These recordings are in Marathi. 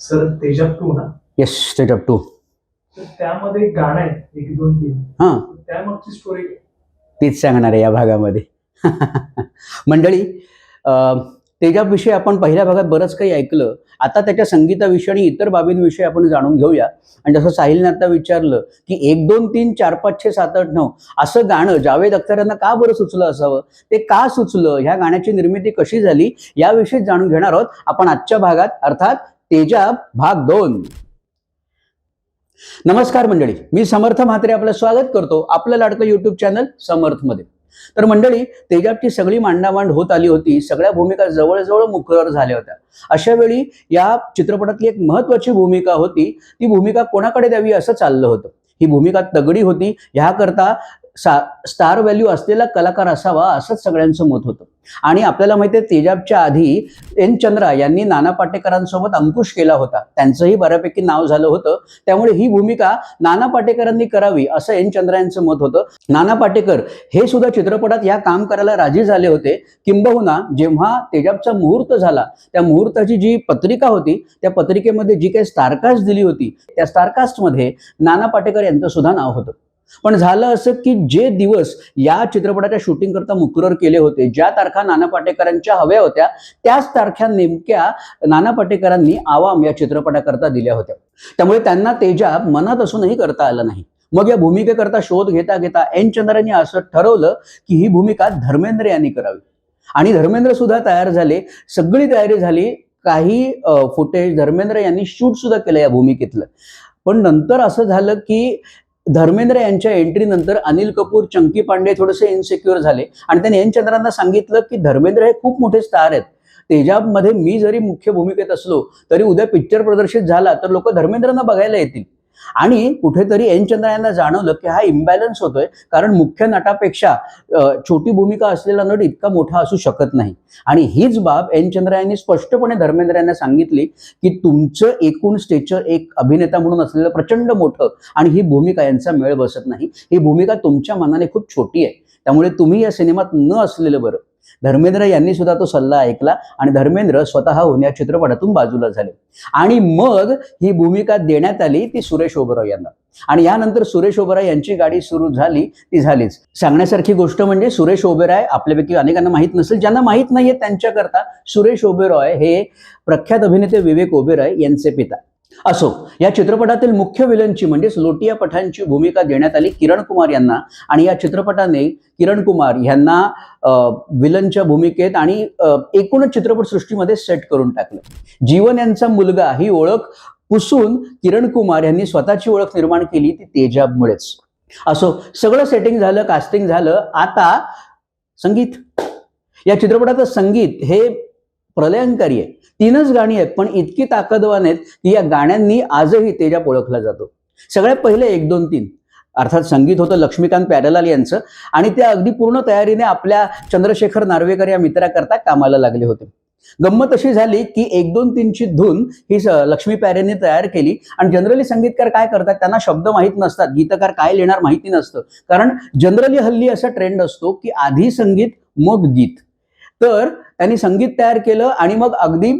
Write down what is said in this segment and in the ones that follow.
सर तेजाब टू ना? येस स्टेट अप टू तर त्यामध्ये एक गाणं आहे एक दोन तीन. हां. त्यामागची स्टोरी तीच सांगणार आहे या भागामध्ये. मंडळी तेजाबविषयी आपण पहिल्या भागात बरंच काही ऐकलं. आता त्याच्या संगीताविषयी आणि इतर बाबींविषयी आपण जाणून घेऊया. आणि जसं साहिलने आता विचारलं की एक दोन तीन चार पाच छे सात आठ नऊ असं गाणं जावेद अख्तर यांना का बरं सुचलं असावं? ते का सुचलं? ह्या गाण्याची निर्मिती कशी झाली? याविषयी जाणून घेणार आहोत आपण आजच्या भागात. अर्थात तेजाब भाग दोन. नमस्कार मंडळी मी समर्थ म्हात्रे आपलं स्वागत करतो आपलं लाडकं युट्यूब चॅनल समर्थमध्ये. तर मंडळी तेजाबची सगळी मांडामांड होत आली होती सगळ्या भूमिका जवळजवळ मुखर झाल्या होत्या. अशा वेळी या चित्रपटातली एक महत्वाची भूमिका होती ती भूमिका कोणाकडे द्यावी असं चाललं होतं? ही भूमिका तगडी होती ह्याकरता स्टार व्हॅल्यू असलेला कलाकार असावा असंच सगळ्यांचं मत होतं. आणि आपल्याला माहिती आहे तेजाबच्या आधी एन चंद्रा यांनी नाना पाटेकरांसोबत अंकुश केला होता. त्यांचंही बऱ्यापैकी नाव झालं होतं. त्यामुळे ही भूमिका नाना पाटेकरांनी करावी असं एन चंद्रा यांचं मत होतं. नाना पाटेकर हे सुद्धा चित्रपटात या काम करायला राजी झाले होते. किंबहुना जेव्हा तेजाबचा मुहूर्त झाला त्या मुहूर्ताची जी पत्रिका होती त्या पत्रिकेमध्ये जी काही स्टारकास्ट दिली होती त्या स्टारकास्टमध्ये नाना पाटेकर यांचं सुद्धा नाव होतं. पण झालं असं की जे दिवस या चित्रपटाच्या शूटिंग करता मुकरर केले होते ज्या तारखा नाना पाटेकरांच्या हव्या होत्या त्याच तारख्या नेमक्या नाना पाटेकरांनी आवाम या चित्रपटाकरता दिल्या होत्या. त्यामुळे त्यांना तेजाब मनात असूनही करता आलं नाही. मग या भूमिकेकरता शोध घेता घेता एन चंद्रांनी असं ठरवलं की ही भूमिका धर्मेंद्र यांनी करावी. आणि धर्मेंद्र सुद्धा तयार झाले सगळी तयारी झाली काही फुटेज धर्मेंद्र यांनी शूट सुद्धा केलं या भूमिकेतलं. पण नंतर असं झालं की धर्मेंद्र यांच्या एंट्री नंतर अनिल कपूर चंकी पांडे थोडेसे इन्सिक्युअर झाले. आणि त्यांनी एन चंद्रांना सांगितलं की धर्मेंद्र हे खूप मोठे स्टार आहेत. तेजाबमध्ये मी जरी मुख्य भूमिकेत असलो तरी उद्या पिक्चर प्रदर्शित झाला तर लोक धर्मेंद्रांना बघायला येतील. आणि कुठेतरी एन चंद्रा यांना जाणवलं की हा इम्बॅलन्स होतोय कारण मुख्य नटापेक्षा छोटी भूमिका असलेला नट इतका मोठा असू शकत नाही. आणि हीच बाब एन चंद्रा यांनी स्पष्टपणे धर्मेंद्र यांना सांगितली की तुमचं एकूण स्टेचर एक अभिनेता म्हणून असलेलं प्रचंड मोठं आणि ही भूमिका यांचा मेळ बसत नाही. ही भूमिका तुमच्या मनाने खूप छोटी आहे. त्यामुळे तुम्ही या सिनेमात न असलेलं बरं. धर्मेंद्र यांनी सुद्धा तो सल्ला ऐकला आणि धर्मेंद्र स्वतःहून या चित्रपटातून बाजूला झाले. आणि मग ही भूमिका देण्यात आली ती सुरेश ओबराव यांना. आणि यानंतर सुरेश ओबराय यांची गाडी सुरू झाली ती झालीच. सांगण्यासारखी गोष्ट म्हणजे सुरेश ओबेराय आपल्यापैकी अनेकांना माहीत नसेल ज्यांना माहीत नाहीये त्यांच्याकरता सुरेश ओबेरॉय हे प्रख्यात अभिनेते विवेक ओबेरॉय यांचे पिता. असो या चित्रपटातील मुख्य विलनची म्हणजेच लोटिया पठाणची भूमिका देण्यात आली किरण कुमार यांना. आणि या चित्रपटाने किरण कुमार यांना विलनच्या भूमिकेत आणि एकूणच एकूणच चित्रपटसृष्टीमध्ये सेट करून टाकलं. जीवन यांचा मुलगा ही ओळख पुसून किरण कुमार यांनी स्वतःची ओळख निर्माण केली ती तेजाबमुळेच. असो सगळं सेटिंग झालं कास्टिंग झालं. आता संगीत. या चित्रपटाचं संगीत हे प्रलयंकारी आहे. तीनच गाणी आहेत पण इतकी ताकदवान आहेत की या गाण्यांनी आजही तेजाब ओळखला जातो. सगळ्यात पहिले एक दोन तीन. अर्थात संगीत होतं लक्ष्मीकांत प्यारेलाल यांचं आणि त्या अगदी पूर्ण तयारीने आपल्या चंद्रशेखर नार्वेकर या मित्राकरता कामाला लागले होते. गंमत अशी झाली की एक दोन तीनची धून ही लक्ष्मी प्यारेने तयार केली आणि जनरली संगीतकार काय करतात त्यांना शब्द माहीत नसतात गीतकार काय लिहिणार माहिती नसतं. कारण जनरली हल्ली असा ट्रेंड असतो की आधी संगीत मग गीत. तर त्यांनी संगीत तयार केलं आणि मग अगदी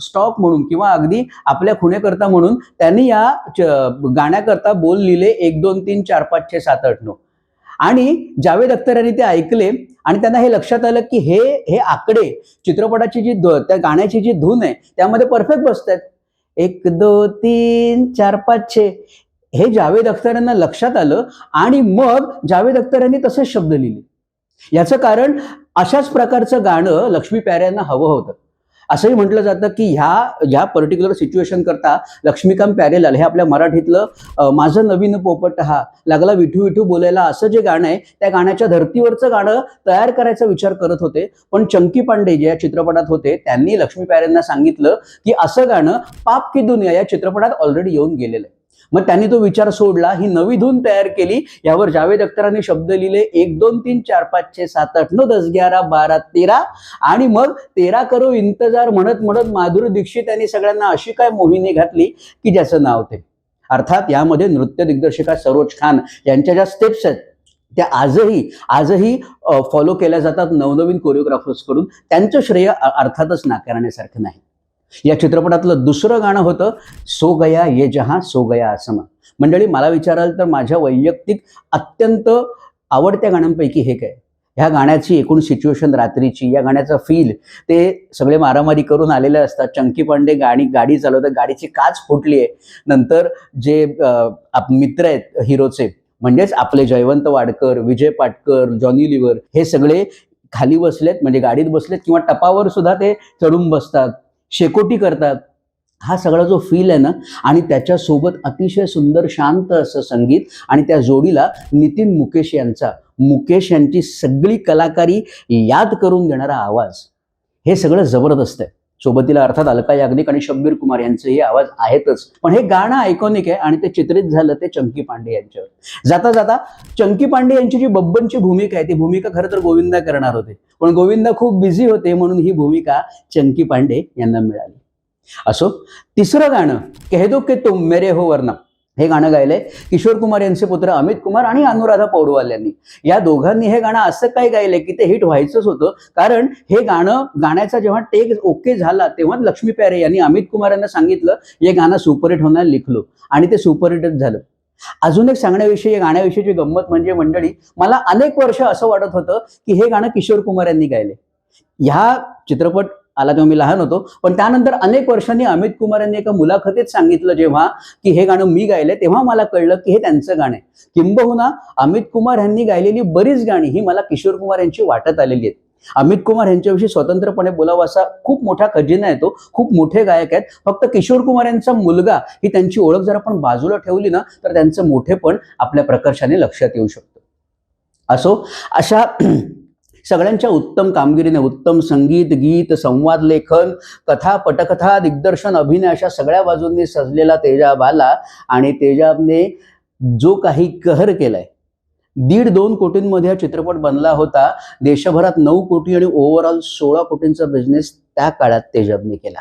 स्टॉक म्हणून किंवा अगदी आपल्या खुणेकरता म्हणून त्यांनी या गाण्याकरता बोल लिहिले एक दोन तीन चार पाच छे सात आठ नऊ. आणि जावेद अख्तर यांनी ते ऐकले आणि त्यांना हे लक्षात आलं की हे हे आकडे चित्रपटाची जी ध- त्या गाण्याची जी धून आहे त्यामध्ये परफेक्ट बसतात एक दो तीन चार पाच छे. हे जावेद अख्तर यांना लक्षात आलं आणि मग जावेद अख्तर यांनी तसेच शब्द लिहिले. याचं कारण अशाच प्रकारचं गाणं लक्ष्मी प्याऱ्यांना हवं होतं. असंही म्हटलं जातं की ह्या ह्या पर्टिक्युलर सिच्युएशन करता लक्ष्मीकांत प्यारेलाल हे आपल्या मराठीतलं माझं नवीन पोपट हा लागला विठू विठू बोलायला असं जे गाणं आहे त्या गाण्याच्या धर्तीवरचं गाणं तयार करायचा विचार करत होते. पण चंकी पांडे जे या चित्रपटात होते त्यांनी लक्ष्मी प्यारेंना सांगितलं की असं गाणं पाप की दुनिया या चित्रपटात ऑलरेडी येऊन गेलेलं आहे. मग त्यांनी तो विचार सोडला ही नवी धून तयार केली. यावर जावेद अख्तरांनी शब्द लिहिले एक दोन तीन चार पाच छे सात आठ नऊ दस ग्यारा बारा तेरा. आणि मग तेरा करो इंतजार म्हणत म्हणत माधुरी दीक्षित यांनी सगळ्यांना अशी काय मोहिनी घातली की ज्याचं नाव ते. अर्थात यामध्ये नृत्य दिग्दर्शिका सरोज खान यांच्या ज्या स्टेप्स आहेत त्या आजही आजही फॉलो केल्या जातात नवनवीन कोरिओग्राफर्सकडून. त्यांचं श्रेय अर्थातच नाकारण्यासारखं नाही. या चित्रपटातलं दुसरं गाणं होतं सो गया ये जहा सो गया आसमा मंडळी मला विचाराल तर माझ्या वैयक्तिक अत्यंत आवडत्या गाण्यांपैकी हे काय ह्या गाण्याची एकूण सिच्युएशन रात्रीची या गाण्याचा फील ते सगळे मारामारी करून आलेले असतात. चंकी पांडे गाणी गाडी चालवतात गाडीची काच फुटली आहे. नंतर जे आप- मित्र आहेत हिरोचे म्हणजेच आपले जयवंत वाडकर विजय पाटकर जॉनी लिव्हर हे सगळे खाली बसलेत म्हणजे गाडीत बसलेत किंवा टपावर सुद्धा ते चढून बसतात. शेकोटी करतात. हा सगळा जो फील आहे ना आणि त्याच्यासोबत अतिशय सुंदर शांत असं संगीत आणि त्या जोडीला नितीन मुकेश यांचा. मुकेश यांची सगळी कलाकारी याद करून देणारा आवाज. हे सगळं जबरदस्त आहे. सोबतीला अर्थात अलका याग्निक आणि शब्बीर कुमार यांचे हे आवाज आहेतच. पण हे गाणं आयकॉनिक आहे आणि ते चित्रित झालं ते चंकी पांडे यांच्यावर. जाता जाता चंकी पांडे यांची जी बब्बनची भूमिका आहे ती भूमिका खरं तर गोविंदा करणार होते. पण गोविंदा खूप बिझी होते म्हणून ही भूमिका चंकी पांडे यांना मिळाली. असो तिसरं गाणं कह दो के तुम मेरे हो वरना. हे गाणं गायलंय. किशोर कुमार यांचे पुत्र अमित कुमार आणि अनुराधा पौडवाल यांनी. या दोघांनी हे गाणं असं काय गायलंय की ते हिट व्हायचंच होतं. कारण हे गाणं गाण्याचा जेव्हा टेक ओके झाला तेव्हा लक्ष्मी प्यारे यांनी अमित कुमार यांना सांगितलं हे गाणं सुपरहिट होणार लिखलो. आणि ते सुपरहिटच झालं. अजून एक सांगण्याविषयी गाण्याविषयीची गंमत म्हणजे मंडळी मला अनेक वर्ष असं वाटत होतं की हे गाणं किशोर कुमार यांनी गायले ह्या चित्रपट आला तेव्हा मी लहान होतो. पण त्यानंतर अनेक वर्षांनी अमित कुमार यांनी एका मुलाखतीत सांगितलं जेव्हा की हे गाणं मी गायलंय तेव्हा मला कळलं की हे त्यांचं गाणं आहे. किंबहुना अमित कुमार यांनी गायलेली बरीच गाणी ही मला किशोर कुमार यांची वाटत आलेली आहेत. अमित कुमार यांच्याविषयी स्वतंत्रपणे बोलावा असा खूप मोठा खजिना आहे तो खूप मोठे गायक आहेत. फक्त किशोर कुमार यांचा मुलगा ही त्यांची ओळख जर आपण बाजूला ठेवली ना तर त्यांचं मोठेपण आपल्या प्रकर्षाने लक्षात येऊ शकतं. असो अशा सगळ्यांच्या उत्तम कामगिरीने उत्तम संगीत गीत संवाद लेखन कथा पटकथा दिग्दर्शन अभिनय अशा सगळ्या बाजूंनी सजलेला तेजाब आला आणि तेजाबने जो काही कहर केलाय दीड दोन कोटींमध्ये हा चित्रपट बनला होता. देशभरात नऊ कोटी आणि ओव्हरऑल सोळा कोटींचा बिझनेस त्या काळात तेजाबने केला.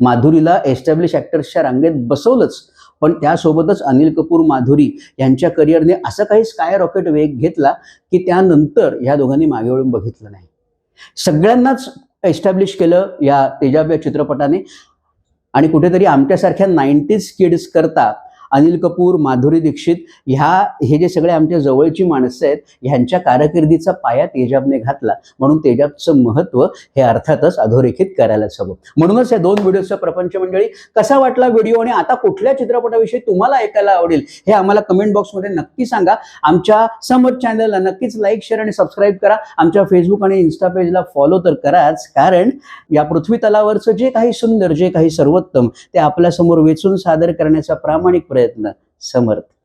माधुरीला एस्टॅब्लिश ॲक्टर्सच्या रांगेत बसवलंच. पण त्यासोबतच अनिल कपूर माधुरी यांच्या करिअरने असं काही स्काय रॉकेट वेग घेतला की त्यानंतर ह्या दोघांनी मागे वळून बघितलं नाही. सगळ्यांनाच एस्टॅब्लिश केलं या तेजाब या चित्रपटाने. आणि कुठेतरी आमच्यासारख्या नाईन्टीज किड्स करता अनिल कपूर माधुरी दीक्षित ह्या हे जे सगळे आमच्या जवळची माणसं आहेत ह्यांच्या कारकिर्दीचा पाया तेजाबने घातला. म्हणून तेजाबचं महत्त्व हे अर्थातच अधोरेखित करायलाच हवं. म्हणूनच या दोन व्हिडिओचा प्रपंच मंडळी कसा वाटला व्हिडिओ आणि आता कुठल्या चित्रपटाविषयी तुम्हाला ऐकायला आवडेल हे आम्हाला कमेंट बॉक्समध्ये नक्की सांगा. आमच्या समर चॅनलला नक्कीच लाईक शेअर आणि सबस्क्राईब करा. आमच्या फेसबुक आणि इन्स्टा पेजला फॉलो तर कराच कारण या पृथ्वी तलावरचं जे काही सुंदर जे काही सर्वोत्तम ते आपल्यासमोर वेचून सादर करण्याचा प्रामाणिक प्रयत्न. समर्थ.